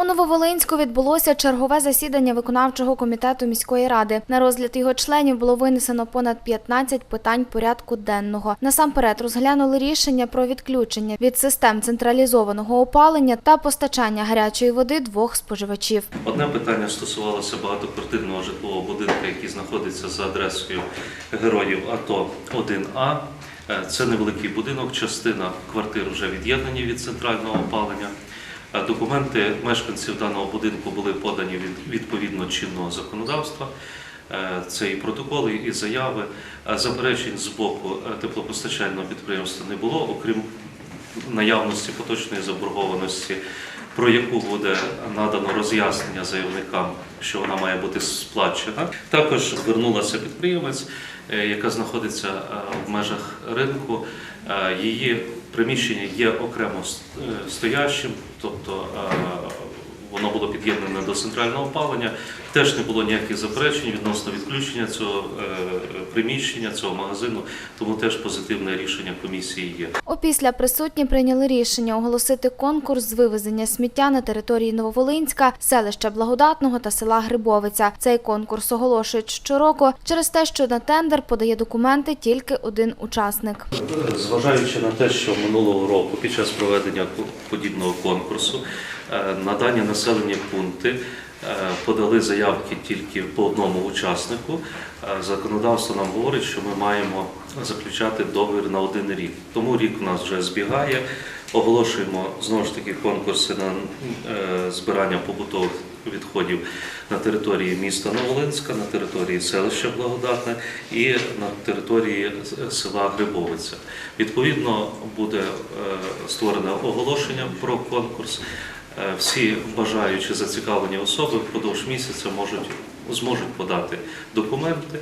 У Нововолинську відбулося чергове засідання виконавчого комітету міської ради. На розгляд його членів було винесено понад 15 питань порядку денного. Насамперед розглянули рішення про відключення від систем централізованого опалення та постачання гарячої води двох споживачів. Одне питання стосувалося багатоквартирного житлового будинку, який знаходиться за адресою Героїв АТО 1А. Е, Це невеликий будинок, частина квартир вже від'єднані від центрального опалення. Документи мешканців даного будинку були подані від відповідно чинного законодавства. Е, Це і протоколи, і заяви. Е, Заперечень з боку е, теплопостачального підприємства не було, окрім наявності поточної заборгованості, про яку буде надано роз'яснення заявникам, що вона має бути сплачена. Також звернулася підприємець, яка знаходиться в межах ринку. Її приміщення є окремо е, стоящим, тобто е, воно було під'єднане до центрального опалення. Теж не було ніяких заперечень відносно відключення цього е, приміщення, цього магазину, тому теж позитивне рішення комісії є. Опісля присутні прийняли рішення оголосити конкурс з вивезення сміття на території Нововолинська, селища Благодатного та села Грибовиця. Цей конкурс оголошують щороку через те, що на тендер подає документи тільки один учасник. Зважаючи на те, що минулого року під час проведення подібного конкурсу е, на дані населені пункти е, подали заявки тільки по одному учаснику. е, Законодавство нам говорить, що ми маємо заключати договір на один рік. Тому рік у нас вже збігає. Оголошуємо знову ж таки конкурси на е, збирання побутових відходів на території міста Новолинська, на території селища Благодатне і на території села Грибовиця. Відповідно, буде створене оголошення про конкурс. Е, Всі бажаючі зацікавлені особи впродовж місяця можуть зможуть подати документи,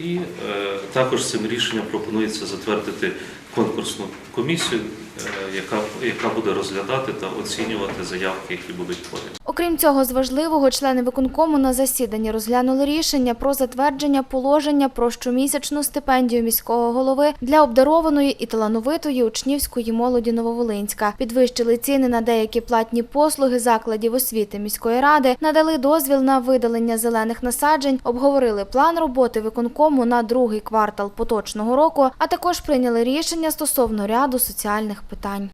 і е, також цим рішенням пропонується затвердити конкурсну комісію, е, яка, яка буде розглядати та оцінювати заявки, які будуть подані. Окрім цього, з важливого члени виконкому на засіданні розглянули рішення про затвердження положення про щомісячну стипендію міського голови для обдарованої і талановитої учнівської молоді Нововолинська. Підвищили ціни на деякі платні послуги закладів освіти міської ради, надали дозвіл на видалення зелених насаджень, обговорили план роботи виконкому на другий квартал поточного року, а також прийняли рішення стосовно ряду соціальних питань.